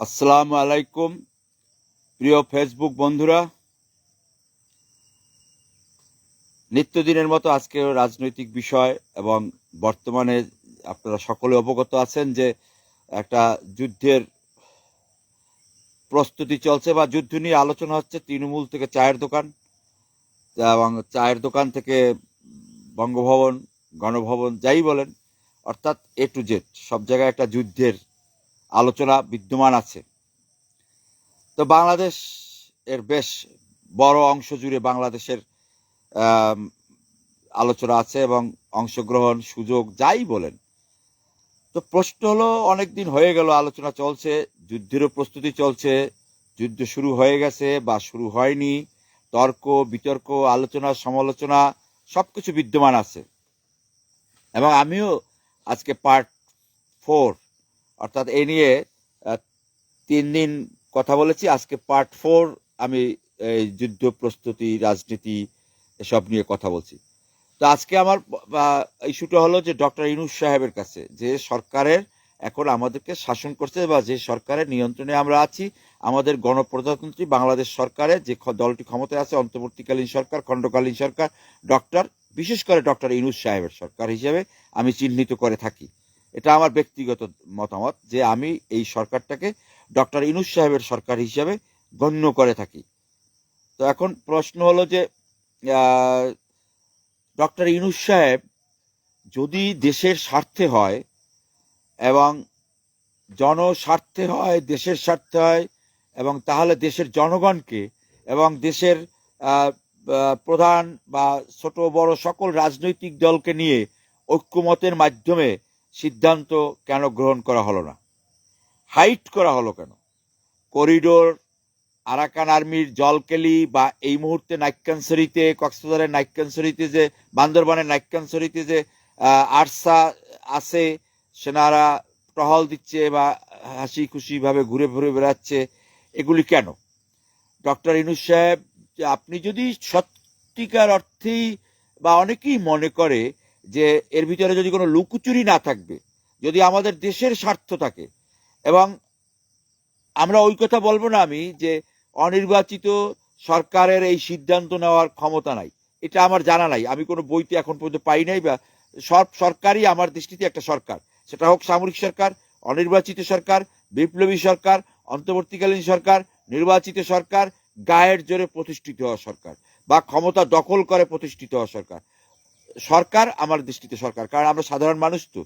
আসসালামু আলাইকুম, প্রিয় ফেসবুক বন্ধুরা। নিত্যদিনের মতো আজকে রাজনৈতিক বিষয় এবং বর্তমানে আপনারা সকলে অবগত আছেন যে একটা যুদ্ধের প্রস্তুতি চলছে বা যুদ্ধ নিয়ে আলোচনা হচ্ছে তৃণমূল থেকে চায়ের দোকান, এবং চায়ের দোকান থেকে বঙ্গভবন, গণভবন, যাই বলেন, অর্থাৎ এ টু জেড সব জায়গায় একটা যুদ্ধের আলোচনা বিদ্যমান আছে। তো বাংলাদেশ এর বেশ বড় অংশ জুড়ে বাংলাদেশের আলোচনা আছে এবং অংশগ্রহণ সুযোগ যাই বলেন। তো প্রশ্ন হলো অনেক দিন হয়ে গেল, আলোচনা চলছে, যুদ্ধেরও প্রস্তুতি চলছে, যুদ্ধ শুরু হয়ে গেছে বা শুরু হয়নি, তর্ক, বিতর্ক, আলোচনা, সমালোচনা, সবকিছু বিদ্যমান আছে। এবং আমিও আজকে পার্ট ফোর অর্থাৎ এ নিয়ে তিন দিন কথা বলেছি। আজকে পার্ট ফোর আমি এই যুদ্ধ প্রস্তুতি, রাজনীতি এসব নিয়ে কথা বলছি। তো আজকে আমার ইস্যুটা হলো যে ডক্টর ইনুস সাহেবের কাছে, যে সরকারের এখন আমাদেরকে শাসন করছে বা যে সরকারের নিয়ন্ত্রণে আমরা আছি, আমাদের গণপ্রজাতন্ত্রী বাংলাদেশ সরকারের যে দলটি ক্ষমতায় আছে, অন্তর্বর্তীকালীন সরকার, খণ্ডকালীন সরকার, ডক্টর, বিশেষ করে ডক্টর ইনুস সাহেবের সরকার হিসেবে আমি চিহ্নিত করে থাকি। এটা আমার ব্যক্তিগত মতামত যে আমি এই সরকারটাকে ডক্টর ইনুস সাহেবের সরকার হিসেবে গণ্য করে থাকি। তো এখন প্রশ্ন হলো যে ডক্টর ইনুস সাহেব যদি দেশের স্বার্থে হয় এবং জনস্বার্থে হয়, দেশের স্বার্থে হয় এবং তাহলে দেশের জনগণকে এবং দেশের প্রধান বা ছোট বড় সকল রাজনৈতিক দলকে নিয়ে ঐক্যমতের মাধ্যমে সিদ্ধান্ত কেন গ্রহণ করা হলো না? হাইট করা হলো কেন? করিডোর, আরাকান আর্মির জলকেলি বা এই মুহূর্তে নাইক্যানসরিতে কক্সবাজারের নাইক্যানসরিতে যে, বান্দরবানের নাইক্যানসরিতে যে আরসা আছে, সেনারা টহল দিচ্ছে বা হাসি খুশি ভাবে ঘুরে ঘুরে বেড়াচ্ছে, এগুলি কেন? ডক্টর ইনুস সাহেব, আপনি যদি সত্যিকার অর্থেই বা অনেকেই মনে করে যে এর ভিতরে যদি কোনো লুকুচুরি না থাকবে, যদি আমাদের দেশের স্বার্থ থাকে, এবং আমরা ওই কথা বলব না আমি যে অনির্বাচিত সরকারের এই সিদ্ধান্ত নেওয়ার ক্ষমতা নাই। এটা আমার জানা নাই। আমি কোনো বইতে এখন পর্যন্ত পাই নাই বা সব সরকারই আমার দৃষ্টিতে একটা সরকার। সেটা হোক সামরিক সরকার, অনির্বাচিত সরকার, বিপ্লবী সরকার, অন্তর্বর্তীকালীন সরকার, নির্বাচিত সরকার, গায়ের জোরে প্রতিষ্ঠিত হওয়া সরকার বা ক্ষমতা দখল করে প্রতিষ্ঠিত হওয়া সরকার। সরকার আমার দৃষ্টিতে সরকার, কারণ আমরা সাধারণ মানুষ তো।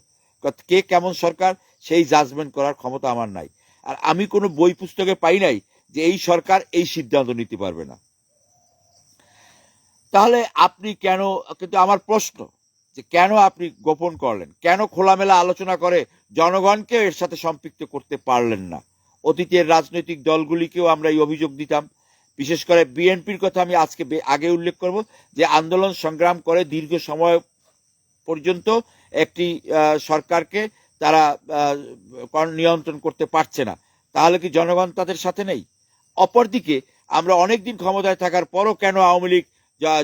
কে কেমন সরকার, সেই জাজমেন্ট করার ক্ষমতা আমার নাই। আর আমি কোনো বই পুস্তকে পাই নাই যে এই সরকার এই সিদ্ধান্ত নিতে পারবে না। তাহলে আপনি কেন, কিন্তু আমার প্রশ্ন, যে কেন আপনি গোপন করলেন? কেন খোলামেলা আলোচনা করে জনগণকে এর সাথে সম্পৃক্ত করতে পারলেন না? অতীতের রাজনৈতিক দলগুলিকেও আমরা এই অভিযোগ দিতাম। বিশেষ করে বিএনপির কথা আমি আজকে আগে উল্লেখ করব যে আন্দোলন সংগ্রাম করে দীর্ঘ সময় পর্যন্ত একটি সরকারকে তারা নিয়ন্ত্রণ করতে পারছে না। তাহলে কি জনগণ তাদের সাথে নেই? অপরদিকে আমরা অনেকদিন ক্ষমতায় থাকার পরও কেন আওয়ামী লীগ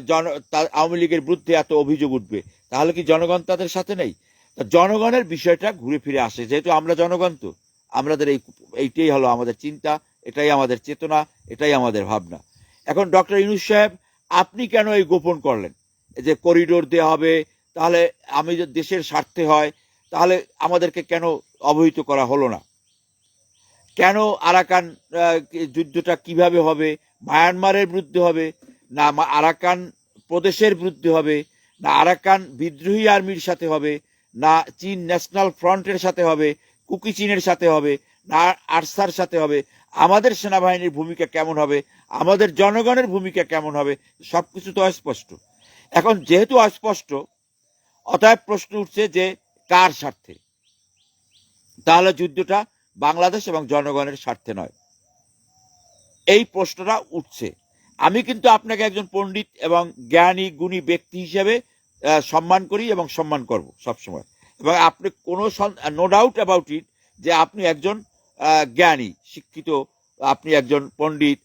জন- আওয়ামী লীগের বিরুদ্ধে এত অভিযোগ উঠবে? তাহলে কি জনগণ তাদের সাথে নেই? তা জনগণের বিষয়টা ঘুরে ফিরে আসে, যেহেতু আমরা জনগণ তো, আমাদের এই, এইটাই হলো আমাদের চিন্তা। এটাই আমাদের চেতনা, এটাই আমাদের ভাবনা। এখন ডক্টর ইনুস সাহেব, আপনি কেন এই গোপন করলেন? যে করিডোর দেওয়া হবে, তাহলে আমি দেশের স্বার্থে হয়, তাহলে আমাদেরকে কেন অবহিত করা হলো না? কেন আরাকান যুদ্ধটা কীভাবে হবে? মায়ানমারের বিরুদ্ধে হবে, না আরাকান প্রদেশের বিরুদ্ধে হবে, না আরাকান বিদ্রোহী আর্মির সাথে হবে, না চীন ন্যাশনাল ফ্রন্টের সাথে হবে, কুকি চীনের সাথে হবে, না আরসার সাথে হবে? আমাদের সেনাবাহিনীর ভূমিকা কেমন হবে? আমাদের জনগণের ভূমিকা কেমন হবে? সব কিছু তো অস্পষ্ট। এখন যেহেতু অস্পষ্ট, অতএব প্রশ্ন উঠছে যে কার স্বার্থে? তাহলে যুদ্ধটা বাংলাদেশ এবং জনগণের স্বার্থে নয়। এই প্রশ্নটা উঠছে। আমি কিন্তু আপনাকে একজন পণ্ডিত এবং জ্ঞানী, গুণী ব্যক্তি হিসেবে সম্মান করি এবং সম্মান করব সবসময়। এবং আপনি কোনো নো ডাউট অ্যাবাউট ইট যে আপনি একজন জ্ঞানী, শিক্ষিত, আপনি একজন পণ্ডিত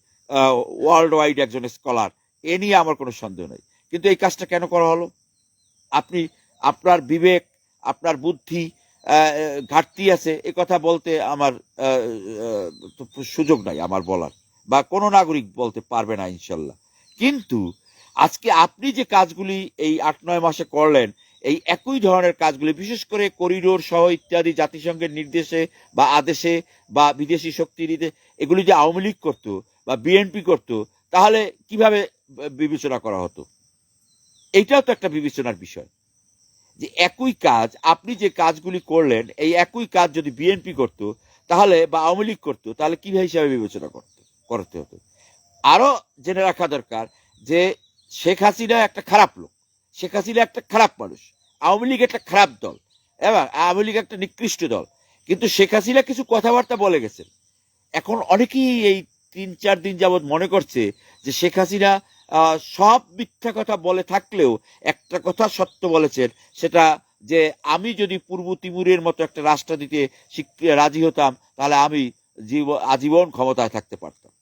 ওয়ার্ল্ড ওয়াইড একজন স্কলার এ নিয়ে আমার কোনো সন্দেহ নেই। কিন্তু এই কাজটা কেন করা হলো? আপনি, আপনার বিবেক, আপনার বুদ্ধি ঘাটতি আছে, এ কথা বলতে আমার সুযোগ নাই আমার বলার, বা কোনো নাগরিক বলতে পারবে না, ইনশাল্লাহ। কিন্তু আজকে আপনি যে কাজগুলি এই আট নয় মাসে করলেন এই একই ধরনের কাজগুলি, বিশেষ করে করিডোর সহ ইত্যাদি জাতিসংঘের নির্দেশে বা আদেশে বা বিদেশি শক্তির এগুলি যে আওয়ামী লীগ করতো বা বিএনপি করতো, তাহলে কীভাবে বিবেচনা করা হতো? এইটাও তো একটা বিবেচনার বিষয়। যে একই কাজ, আপনি যে কাজগুলি করলেন, এই একই কাজ যদি বিএনপি করতো, তাহলে বা আওয়ামী লীগ করতো, তাহলে কীভাবে হিসাবে বিবেচনা করতে করতে হতো? আরও জেনে রাখা দরকার যে শেখ হাসিনা একটা খারাপ লোক। শেখ হাসিনা একটা খারাপ মানুষ। আওয়ামী লীগ একটা খারাপ দল। এবার আওয়ামী লীগ একটা নিকৃষ্ট দল। কিন্তু শেখ হাসিনা কিছু কথাবার্তা বলে গেছেন। এখন অনেকেই এই তিন, চার দিন যাবৎ মনে করছে যে শেখ হাসিনা সব মিথ্যা কথা বলে থাকলেও একটা কথা সত্য বলেছেন, সেটা যে আমি যদি পূর্ব তিমুরের মতো একটা রাষ্ট্র দিতে রাজি হতাম, তাহলে আমি জীব, আজীবন ক্ষমতায় থাকতে পারতাম।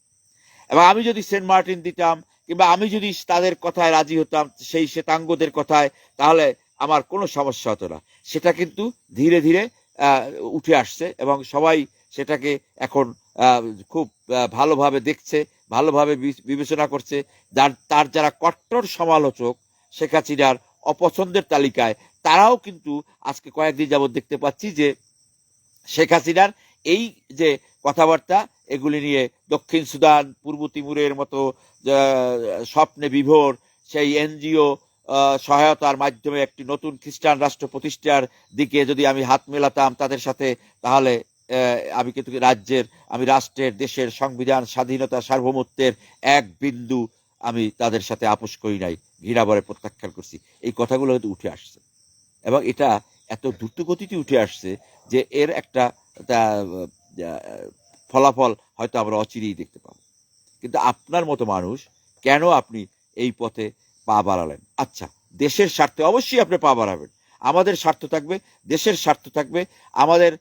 এবং আমি যদি সেন্ট মার্টিন দিতাম কিংবা আমি যদি তাদের কথায় রাজি হতাম, সেই শ্বেতাঙ্গদের কথায়, তাহলে আমার কোনো সমস্যা হতো না। সেটা কিন্তু ধীরে ধীরে উঠে আসছে এবং সবাই সেটাকে এখন খুব ভালোভাবে দেখছে, ভালোভাবে বিবেচনা করছে। যার, তার যারা কট্টর সমালোচক, শেখ হাসিনার অপছন্দের তালিকায়, তারাও কিন্তু আজকে কয়েকদিন যাবত দেখতে পাচ্ছি যে, শেখ হাসিনার এই যে কথাবার্তা এগুলি নিয়ে দক্ষিণ সুদান, পূর্ব তিমুরের মতো স্বপ্নে বিভোর সেই এনজিও সহায়তার মাধ্যমে একটি নতুন খ্রিস্টান রাষ্ট্র প্রতিষ্ঠার দিকে যদি আমি হাত মেলাতাম তাদের সাথে, তাহলে আমি কিন্তু রাজ্যের, আমি রাষ্ট্রের, দেশের সংবিধান, স্বাধীনতা, সার্বভৌমত্বের এক বিন্দু আমি তাদের সাথে আপোষ করি নাই, ঘৃণাবরে প্রত্যাখ্যান করছি। এই কথাগুলো হয়তো উঠে আসছে। এবং এটা এত দ্রুতগতিতে উঠে আসছে যে এর একটা ফলাফল হয়তো আমরা অচিরেই দেখতে পাবো। কিন্তু আপনার মতো মানুষ কেন আপনি এই পথে পা বাড়ালেন? আচ্ছা দেশের স্বার্থে অবশ্যই আপনি পা বাড়াবেন। আমাদের স্বার্থ থাকবে, দেশের স্বার্থ থাকবে, আমাদের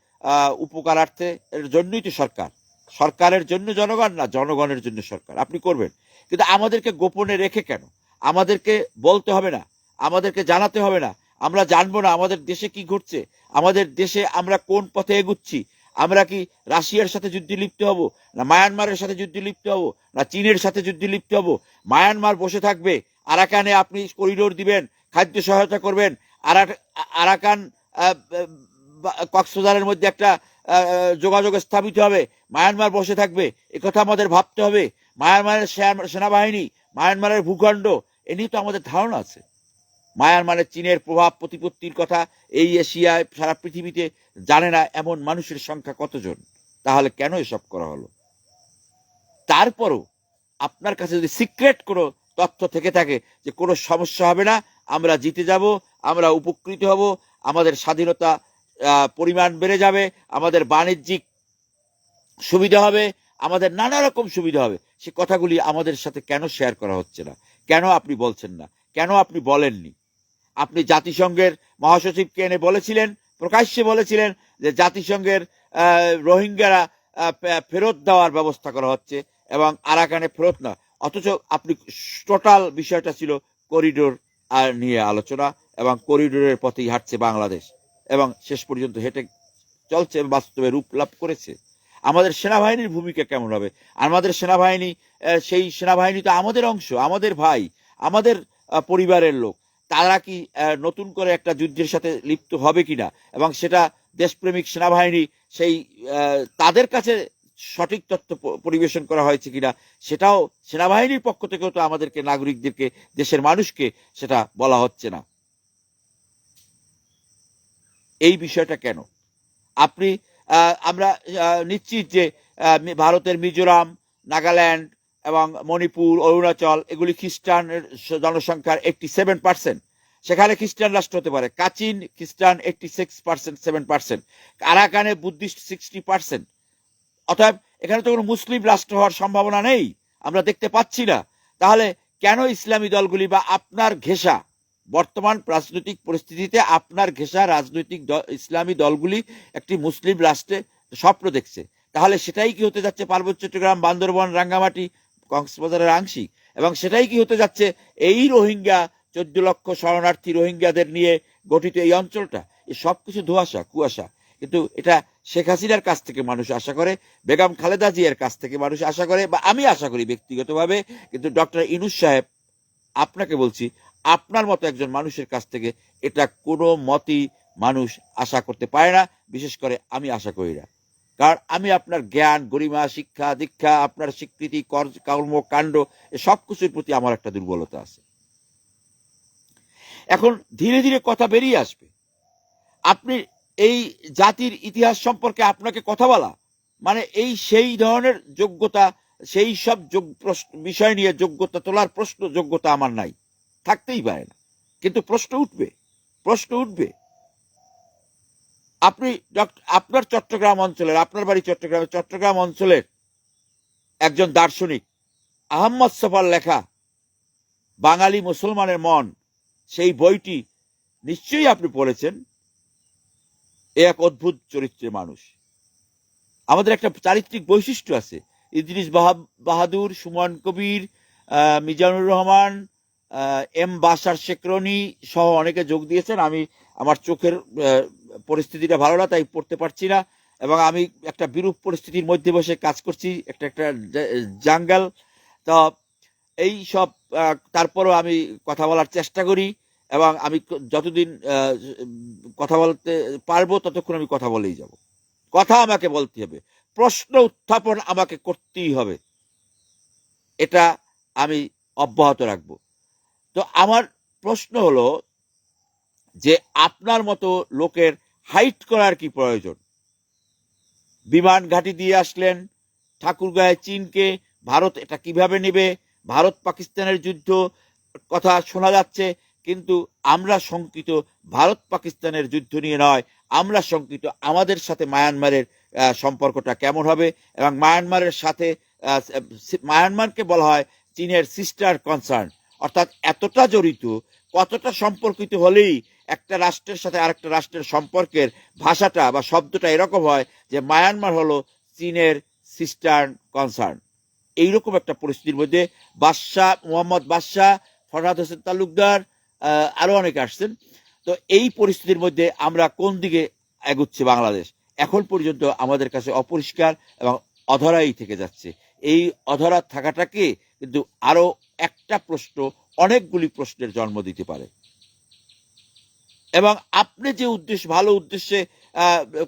উপকারার্থে এর জন্যই তো সরকার। সরকারের জন্য জনগণ না, জনগণের জন্য সরকার। আপনি করবেন। কিন্তু আমাদেরকে গোপনে রেখে কেন? আমাদেরকে বলতে হবে না, আমাদেরকে জানাতে হবে না। আমরা জানব না আমাদের দেশে কি ঘটছে, আমাদের দেশে আমরা কোন পথে এগুচ্ছি আমরা কি রাশিয়ার সাথে যুদ্ধে লিপ্ত হব? না মায়ানমারের সাথে যুদ্ধে লিপ্ত হব? না চীনের সাথে যুদ্ধে লিপ্ত হব? মায়ানমার বসে থাকবে, আরাকানে আপনি করিডোর দিবেন, খাদ্য সহায়তা করবেন আরা- আরাকান কক্সবাজারের মধ্যে একটা যোগাযোগ স্থাপিত হবে, মায়ানমার বসে থাকবে কথা আমাদের ভাবতে হবে। মায়ানমারের সেনাবাহিনী, মায়ানমারের ভূখণ্ড, এ নিয়ে তো আমাদের ধারণা আছে। মায়ানমারের চীনের প্রভাব প্রতিপত্তির কথা এই এশিয়ায় সারা পৃথিবীতে জানে না এমন মানুষের সংখ্যা কতজন। তাহলে কেন এসব করা হলো? তারপরও আপনার কাছে যদি সিক্রেট কোনো তথ্য থেকে থাকে যে কোনো সমস্যা হবে না, আমরা জিতে যাব, আমরা উপকৃত হব, আমাদের স্বাধীনতা পরিমাণ বেড়ে যাবে, আমাদের বাণিজ্যিক সুবিধা হবে, আমাদের নানা রকম সুবিধা হবে, সে কথাগুলি আমাদের সাথে কেন শেয়ার করা হচ্ছে না? কেন আপনি বলছেন না? কেন আপনি বলেননি? আপনি জাতিসংঘের মহাসচিবকে এনে বলেছিলেন, প্রকাশ্যে বলেছিলেন যে জাতিসংঘের রোহিঙ্গারা ফেরত দেওয়ার ব্যবস্থা করা হচ্ছে এবং আরাকানে ফেরত না। অথচ আপনি টোটাল বিষয়টা ছিল করিডোর আর নিয়ে আলোচনা এবং করিডোরের পথেই হাঁটছে বাংলাদেশ এবং শেষ পর্যন্ত হেঁটে চলছে বাস্তবে রূপ লাভ করেছে। আমাদের সেনাবাহিনীর ভূমিকা কেমন হবে? আমাদের সেনাবাহিনী সেই সেনাবাহিনী তো আমাদের অংশ, আমাদের ভাই, আমাদের পরিবারের লোক। তারা কি নতুন করে একটা যুদ্ধের সাথে লিপ্ত হবে কিনা? এবং সেটা দেশপ্রেমিক সেনাবাহিনী সেই তাদের কাছে সঠিক তথ্য পরিবেশন করা হয়েছে কিনা, সেটাও সেনাবাহিনীর পক্ষ থেকেও তো আমাদেরকে, নাগরিকদেরকে, দেশের মানুষকে সেটা বলা হচ্ছে না। এই বিষয়টা কেন? আপনি আমরা নিশ্চিত যে ভারতের মিজোরাম, নাগাল্যান্ড এবং মণিপুর, অরুণাচল, এগুলি খ্রিস্টানের জনসংখ্যার এইটটি সেভেন পার্সেন্ট সেখানে খ্রিস্টান রাষ্ট্র হতে পারে। কাচিন খ্রিস্টান eighty six percent seven percent আরাকানে Buddhist sixty percent অতএব এখানে তো কোনো মুসলিম রাষ্ট্র হওয়ার সম্ভাবনা নেই। আমরা দেখতে পাচ্ছি না। তাহলে কেন ইসলামী দলগুলি বা আপনার ঘেঁষা, বর্তমান রাজনৈতিক পরিস্থিতিতে আপনার ঘেঁষা রাজনৈতিক ইসলামী দলগুলি একটি মুসলিম রাষ্ট্রে স্বপ্ন দেখছে? তাহলে সেটাই কি হতে যাচ্ছে পার্বত্য চট্টগ্রাম, বান্দরবন, রাঙ্গামাটি, কক্সবাজারের আংশিক? এবং সেটাই কি হতে যাচ্ছে এই রোহিঙ্গা চোদ্দ লক্ষ শরণার্থী রোহিঙ্গাদের নিয়ে গঠিত এই অঞ্চলটা, এ সবকিছু ধোয়াশা, কুয়াশা। কিন্তু এটা শেখ হাসিনার কাছ থেকে মানুষ আশা করে, বেগম খালেদা জিয়ার কাছ থেকে মানুষ আশা করে, বা আমি আশা করি ব্যক্তিগতভাবে, কিন্তু ডক্টর ইনুস সাহেব, আপনাকে বলছি, আপনার মতো একজন মানুষের কাছ থেকে এটা কোনো মতই মানুষ আশা করতে পারে না, বিশেষ করে আমি আশা করি না। কারণ আমি আপনার জ্ঞান, গরিমা, শিক্ষা, দীক্ষা, আপনার স্বীকৃতি কর- কর্মকাণ্ড, এ সব কিছুর প্রতি আমার একটা দুর্বলতা আছে। এখন ধীরে ধীরে কথা বেরিয়ে আসবে। আপনি এই জাতির ইতিহাস সম্পর্কে আপনাকে কথা বলা মানে এই সেই ধরনের যোগ্যতা, সেই সব বিষয় নিয়ে যোগ্যতা তোলার প্রশ্ন, যোগ্যতা আমার নাই। থাকতেই পারে না। কিন্তু প্রশ্ন উঠবে প্রশ্ন উঠবে। আপনি আপনার চট্টগ্রাম অঞ্চলের, আপনার বাড়ি চট্টগ্রামে, চট্টগ্রাম অঞ্চলের একজন দার্শনিক, আহম্মদ সফার লেখা বাঙালি মুসলমানের মন সেই বইটি নিশ্চয়ই আপনি পড়েছেন এ এক অদ্ভুত চরিত্রের মানুষ আমাদের একটা চারিত্রিক বৈশিষ্ট্য আছে ইদ্রিস বাহা- বাহাদুর সুমন কবির মিজানুর রহমান এম বাসার শেখরনি সহ অনেকে যোগ দিয়েছেন আমি আমার চোখের পরিস্থিতিটা ভালো না তাই পড়তে পারছি না এবং আমি একটা বিরূপ পরিস্থিতির মধ্যে বসে কাজ করছি একটা একটা জাঙ্গাল তো এই সব তারপরও আমি কথা বলার চেষ্টা করি এবং আমি যতদিন কথা বলতে পারব ততক্ষণ আমি কথা বলেই যাব। কথা আমাকে বলতে হবে। প্রশ্ন উত্থাপন আমাকে করতেই হবে। এটা আমি অব্যাহত রাখব। তো আমার প্রশ্ন হলো যে আপনার মতো লোকের হাইট করার কি প্রয়োজন? বিমান ঘাঁটি দিয়ে আসলেন, ঠাকুরগাঁয়ে চীনকে, ভারত এটা কীভাবে নেবে? ভারত পাকিস্তানের যুদ্ধ কথা শোনা যাচ্ছে, কিন্তু আমরা শঙ্কিত ভারত পাকিস্তানের যুদ্ধ নিয়ে নয়, আমরা শঙ্কিত আমাদের সাথে মায়ানমারের সম্পর্কটা কেমন হবে এবং মায়ানমারের সাথে মায়ানমারকে বলা হয় চীনের সিস্টার কনসার্ন অর্থাৎ এতটা জড়িত, কতটা সম্পর্কিত হলেই একটা রাষ্ট্রের সাথে আরেকটা রাষ্ট্রের সম্পর্কের ভাষাটা বা শব্দটা এরকম হয় যে মায়ানমার হলো চীনের সিস্টার কনসার্ন এইরকম একটা পরিস্থিতির মধ্যে বাদশাহ, মোহাম্মদ বাদশাহ, ফরহাদ হোসেন তালুকদার আরও আরও অনেকে আসছেন। তো এই পরিস্থিতির মধ্যে আমরা কোন দিকে এগুচ্ছে বাংলাদেশ? এখন পর্যন্ত আমাদের কাছে অপরিষ্কার এবং অধরাই থেকে যাচ্ছে। এই অধরা থাকাটাকে কিন্তু আরও একটা প্রশ্ন, অনেকগুলি প্রশ্নের জন্ম দিতে পারে। এবং আপনি যে উদ্দেশ্য, ভালো উদ্দেশ্যে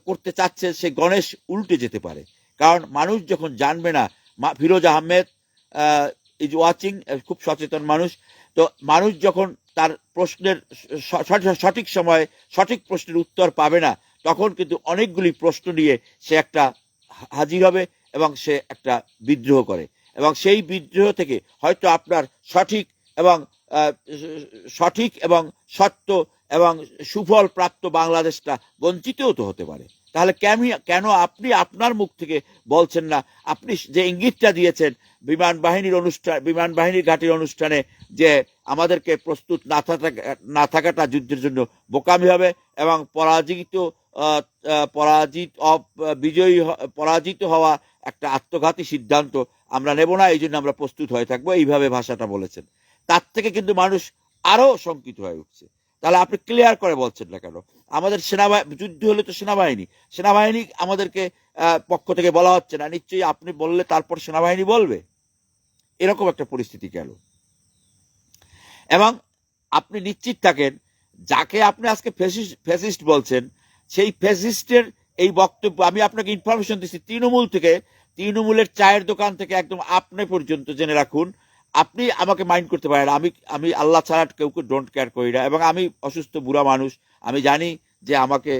করতে চাচ্ছেন, সে গণেশ উল্টে যেতে পারে। কারণ মানুষ যখন জানবে না ফিরোজ আহমেদ ইজ ওয়াচিং খুব সচেতন মানুষ। তো মানুষ যখন তার প্রশ্নের সঠিক সময়ে সঠিক প্রশ্নের উত্তর পাবে না, তখন কিন্তু অনেকগুলি প্রশ্ন নিয়ে সে একটা হাজির হবে এবং সে একটা বিদ্রোহ করে। এবং সেই বিদ্রোহ থেকে হয়তো আপনার সঠিক এবং সঠিক এবং সত্য এবং সুফল প্রাপ্ত বাংলাদেশটা বঞ্চিতও তো হতে পারে। তাহলে কেন কেন আপনি আপনার মুখ থেকে বলছেন না? আপনি যে ইঙ্গিতটা দিয়েছেন বিমান বাহিনীর অনুষ্ঠান, বিমান বাহিনীর ঘাটির অনুষ্ঠানে যে আমাদেরকে প্রস্তুত না থাকা, না থাকাটা যুদ্ধের জন্য বোকামি হবে এবং পরাজিত পরাজিত বিজয়ী পরাজিত হওয়া একটা আত্মঘাতী সিদ্ধান্ত আমরা নেব না এই জন্য আমরা প্রস্তুত হয়ে থাকব। এইভাবে ভাষাটা বলেছেন। তার থেকে কিন্তু মানুষ আরও শঙ্কিত হয়ে উঠছে। তাহলে আপনি ক্লিয়ার করে বলছেন না কেন? আমাদের সেনাবাহিনী যুদ্ধ হলে তো সেনাবাহিনী। সেনাবাহিনী আমাদেরকে পক্ষ থেকে বলা হচ্ছে না। নিশ্চয়ই আপনি বললে তারপর সেনাবাহিনী বলবে। এরকম একটা পরিস্থিতি গেল। এবং আপনি নিশ্চিত থাকেন, যাকে আপনি আজকে ফেসিস্ট বলছেন, সেই ফেসিস্টের এই বক্তব্য, আমি আপনাকে ইনফরমেশন দিচ্ছি, তৃণমূল থেকে, তৃণমূলের চায়ের দোকান থেকে একদম আপনি পর্যন্ত জেনে রাখুন। আপনি আমাকে মাইন্ড করতে পারেন আমি আমি আল্লাহ ছাড়া কেউ কেউ ডোন্ট কেয়ার করি না। এবং আমি অসুস্থ, বুড়া মানুষ। আমি জানি যে আমাকে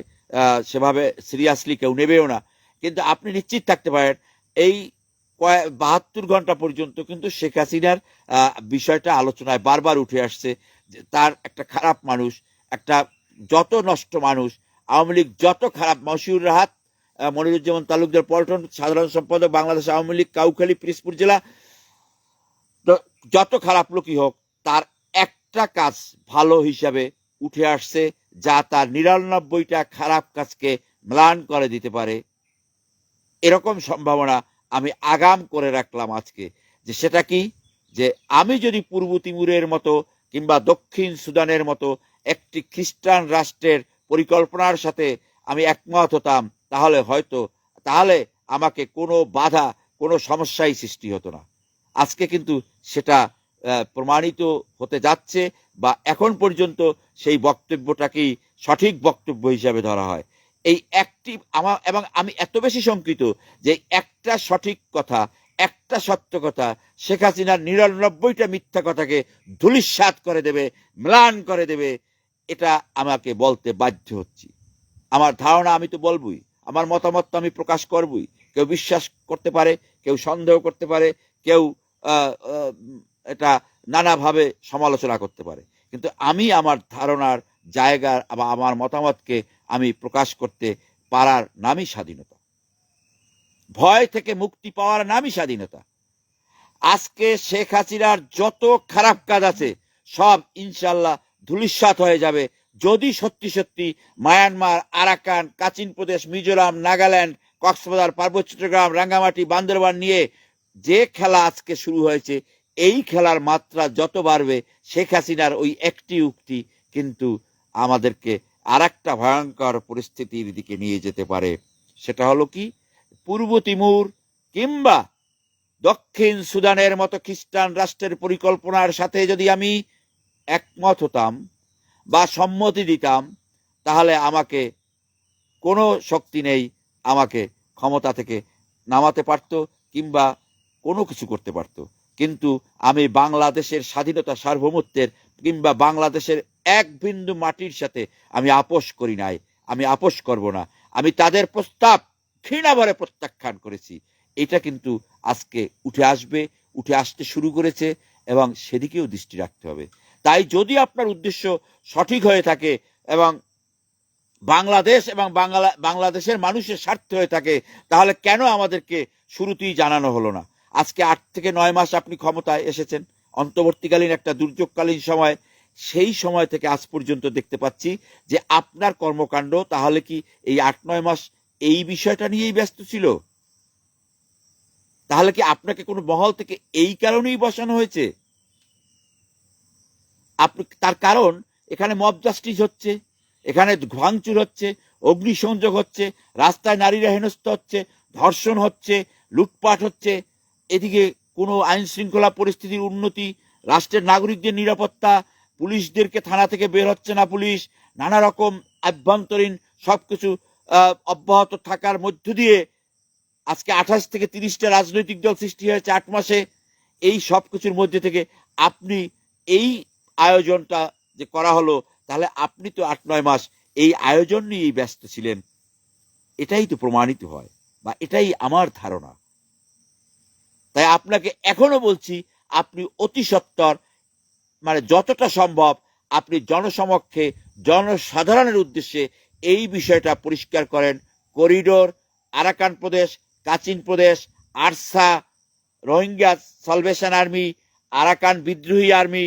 সেভাবে সিরিয়াসলি কেউ নেবেও না। কিন্তু আপনি নিশ্চিত থাকতে পারেন, এই কয়েক, বাহাত্তর ঘণ্টা পর্যন্ত কিন্তু শেখ হাসিনার বিষয়টা আলোচনায় বারবার উঠে আসছে যে তার একটা খারাপ মানুষ, একটা যত নষ্ট মানুষ, আওয়ামী লীগ যত খারাপ, মশিউর রাহাত মনিরুজ্জামান তালুকদার পল্টন, সাধারণ সম্পাদক বাংলাদেশ আওয়ামী লীগ, কাউখালী পিরিসপুর জেলা যত খারাপ লোকই হোক, তার একটা কাজ ভালো হিসাবে উঠে আসছে, যা তার নিরানব্বইটা খারাপ কাজকে ম্লান করে দিতে পারে। এরকম সম্ভাবনা আমি আগাম করে রাখলাম আজকে, যে সেটা কি? যে আমি যদি পূর্ব তিমুরের মতো কিংবা দক্ষিণ সুদানের মতো একটি খ্রিস্টান রাষ্ট্রের পরিকল্পনার সাথে আমি একমত হতাম, তাহলে হয়তো, তাহলে আমাকে কোনো বাধা, কোনো সমস্যাই সৃষ্টি হতো না। আজকে কিন্তু সেটা প্রমাণিত হতে যাচ্ছে বা এখন পর্যন্ত সেই বক্তব্যটাকেই সঠিক বক্তব্য হিসাবে ধরা হয়। এই একটি আমার এবং আমি এত বেশি শঙ্কিত যে একটা সঠিক কথা, একটা সত্য কথা শেখ হাসিনার নিরানব্বইটা মিথ্যা কথাকে ধুলিস্বাত করে দেবে, ম্লান করে দেবে, এটা আমাকে বলতে বাধ্য হচ্ছি। আমার ধারণা আমি তো বলবই, আমার মতামত তো আমি প্রকাশ করবই। কেউ বিশ্বাস করতে পারে, কেউ সন্দেহ করতে পারে কেউ এটা নানাভাবে সমালোচনা করতে পারে। কিন্তু আমি আমার ধারণার জায়গার বা আমার মতামতকে আমি প্রকাশ করতে পারার নামই স্বাধীনতা। ভয় থেকে মুক্তি পাওয়ার নামই স্বাধীনতা। আজকে শেখ হাসিনার যত খারাপ কাজ আছে, সব ইনশাল্লাহ ধুলিস্বাত হয়ে যাবে। যদি সত্যি সত্যি মায়ানমার, আরাকান, কাচিন প্রদেশ, মিজোরাম, নাগাল্যান্ড, কক্সবাজার, পার্বত্য চট্টগ্রাম, রাঙ্গামাটি, বান্দরবান নিয়ে যে খেলা আজকে শুরু হয়েছে, এই খেলার মাত্রা যত বাড়বে, শেখ হাসিনার ওই একটি উক্তি কিন্তু আমাদেরকে আর একটা ভয়ঙ্কর পরিস্থিতির দিকে নিয়ে যেতে পারে। সেটা হলো কি? পূর্ব তিমুর কিংবা দক্ষিণ সুদানের মতো খ্রিস্টান রাষ্ট্রের পরিকল্পনার সাথে যদি আমি একমত হতাম বা সম্মতি দিতাম, তাহলে আমাকে কোনো শক্তি নেই, আমাকে ক্ষমতা থেকে নামাতে পারত কিংবা কোনো কিছু করতে পারত। কিন্তু আমি বাংলাদেশের স্বাধীনতা সার্বভৌমত্বের কিংবা বাংলাদেশের এক বিন্দু মাটির সাথে আমি আপোষ করি নাই, আমি আপোষ করব না। আমি তাদের প্রস্তাব ঘৃণাভরে প্রত্যাখ্যান করেছি। এটা কিন্তু আজকে উঠে আসবে, উঠে আসতে শুরু করেছে এবং সেদিকেও দৃষ্টি রাখতে হবে। তাই যদি আপনার উদ্দেশ্য সঠিক হয়ে থাকে এবং বাংলাদেশ এবং বাংলা, বাংলাদেশের মানুষের স্বার্থ হয়ে থাকে, তাহলে কেন আমাদেরকে শুরুতেই জানানো হলো না? আজকে আট থেকে নয় মাস আপনি ক্ষমতায় এসেছেন। অন্তর্বর্তীকালীন একটা দুর্যোগকালীন সময়, সেই সময় থেকে আজ পর্যন্ত দেখতে পাচ্ছি যে আপনার কর্মকাণ্ড তাহলে কি এই আট নয় মাস এই বিষয়টা নিয়েই ব্যস্ত ছিল? তাহলে কি আপনাকে কোনো মহল থেকে এই কারণেই বসানো হয়েছে? আপনি তার কারণ, এখানে মব জাস্টিস হচ্ছে, এখানে ভাঙচুর হচ্ছে, অগ্নিসংযোগ হচ্ছে, রাস্তায় নারীরা হেনস্থ হচ্ছে, ধর্ষণ হচ্ছে, লুটপাট হচ্ছে এদিকে কোনো আইন শৃঙ্খলা পরিস্থিতির উন্নতি, রাষ্ট্রের নাগরিকদের নিরাপত্তা, পুলিশদেরকে থানা থেকে বের হচ্ছে না পুলিশ নানা রকম আভ্যন্তরীণ সব কিছু অব্যাহত থাকার মধ্য দিয়ে আজকে আঠাশ থেকে তিরিশটা রাজনৈতিক দল সৃষ্টি হয়েছে আট মাসে। এই সব কিছুর মধ্যে থেকে আপনি এই আয়োজনটা যে করা হলো, তাহলে আপনি তো আট, নয় মাস এই আয়োজন নিয়েই ব্যস্ত ছিলেন। এটাই তো প্রমাণিত হয় বা এটাই আমার ধারণা। তাই আপনাকে এখনও বলছি, আপনি অতি সত্বর। মানে যতটা সম্ভব আপনি জনসমক্ষে, জনসাধারণের উদ্দেশ্যে এই বিষয়টা পরিষ্কার করেন। করিডোর, আরাকান প্রদেশ, কাচিন প্রদেশ, ARSA, Rohingya salvation army, Arakan বিদ্রোহী আর্মি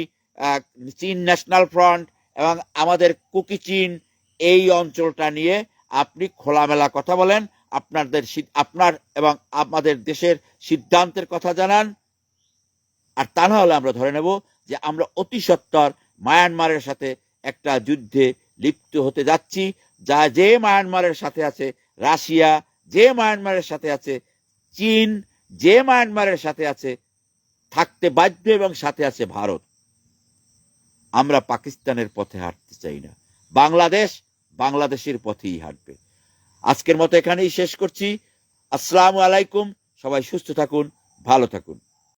চীন ন্যাশনাল ফ্রন্ট এবং আমাদের কুকি চীন এই অঞ্চলটা নিয়ে আপনি খোলামেলা কথা বলেন, আপনাদের আপনার এবং আমাদের দেশের সিদ্ধান্তের কথা জানান। আর তা না হলে আমরা ধরে নেব যে আমরা অতি সত্বর মায়ানমারের সাথে একটা যুদ্ধে লিপ্ত হতে যাচ্ছি। যা যে মায়ানমারের সাথে আছে রাশিয়া, যে মায়ানমারের সাথে আছে চীন, যে মায়ানমারের সাথে আছে থাকতে বাধ্য এবং সাথে আছে ভারত। আমরা পাকিস্তানের পথে হাঁটতে চাই না। বাংলাদেশ বাংলাদেশের পথেই হাঁটবে। আজকের মতো এখানেই শেষ করছি। আসসালামু আলাইকুম। সবাই সুস্থ থাকুন, ভালো থাকুন।